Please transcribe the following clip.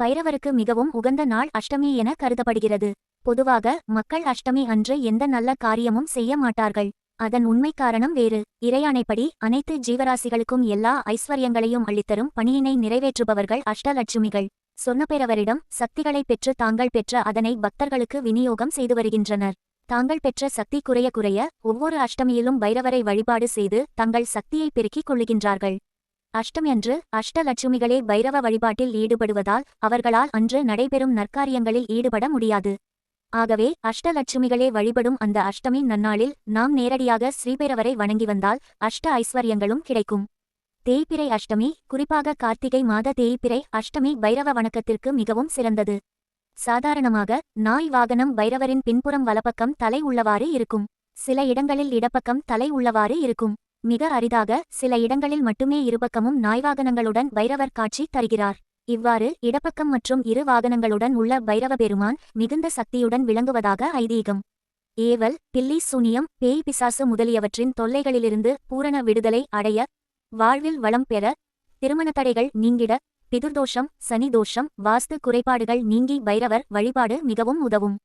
பைரவருக்கு மிகவும் உகந்த நாள் அஷ்டமி என கருதப்படுகிறது. பொதுவாக மக்கள் அஷ்டமி அன்று எந்த நல்ல காரியமும் செய்ய மாட்டார்கள். அதன் உண்மை காரணம் வேறு. இறையானைப்படி அனைத்து ஜீவராசிகளுக்கும் எல்லா ஐஸ்வர்யங்களையும் அளித்தரும் பணியினை நிறைவேற்றுபவர்கள் அஷ்டலட்சுமிகள். சொன்னபெறவரிடம் சக்திகளை பெற்று தாங்கள் பெற்ற அதனை பக்தர்களுக்கு விநியோகம் செய்து வருகின்றனர். தாங்கள் பெற்ற சக்தி குறைய குறைய ஒவ்வொரு அஷ்டமியிலும் பைரவரை வழிபாடு செய்து தங்கள் சக்தியை பெருக்கிக் கொள்ளுகின்றார்கள். அஷ்டமியன்று அஷ்டலட்சுமிகளே பைரவ வழிபாட்டில் ஈடுபடுவதால் அவர்களால் அன்று நடைபெறும் நற்காரியங்களில் ஈடுபட முடியாது. ஆகவே அஷ்டலட்சுமிகளே வழிபடும் அந்த அஷ்டமி நன்னாளில் நாம் நேரடியாக ஸ்ரீபைரவரை வணங்கி வந்தால் அஷ்ட ஐஸ்வர்யங்களும் கிடைக்கும். தேய்பிறை அஷ்டமி குறிப்பாக கார்த்திகை மாத தேய்பிறை அஷ்டமி பைரவ வணக்கத்திற்கு மிகவும் சிறந்தது. சாதாரணமாக நாய் வாகனம் பைரவரின் பின்புறம் வலப்பக்கம் தலை உள்ளவாறு இருக்கும். சில இடங்களில் இடப்பக்கம் தலை உள்ளவாறு இருக்கும். மிக அரிதாக சில இடங்களில் மட்டுமே இருபக்கமும் நாய்வாகனங்களுடன் பைரவர் காட்சி தருகிறார். இவ்வாறு இடப்பக்கம் மற்றும் இரு வாகனங்களுடன் உள்ள பைரவ பெருமான் மிகுந்த சக்தியுடன் விளங்குவதாக ஐதீகம். ஏவல் பில்லி சூனியம் பேய் பிசாசு முதலியவற்றின் தொல்லைகளிலிருந்து பூரண விடுதலை அடைய வாழ்வில் வளம் பெற திருமண தடைகள் நீங்கிட பிதுர்தோஷம் சனிதோஷம் வாஸ்து குறைபாடுகள் நீங்கி பைரவர் வழிபாடு மிகவும் உதவும்.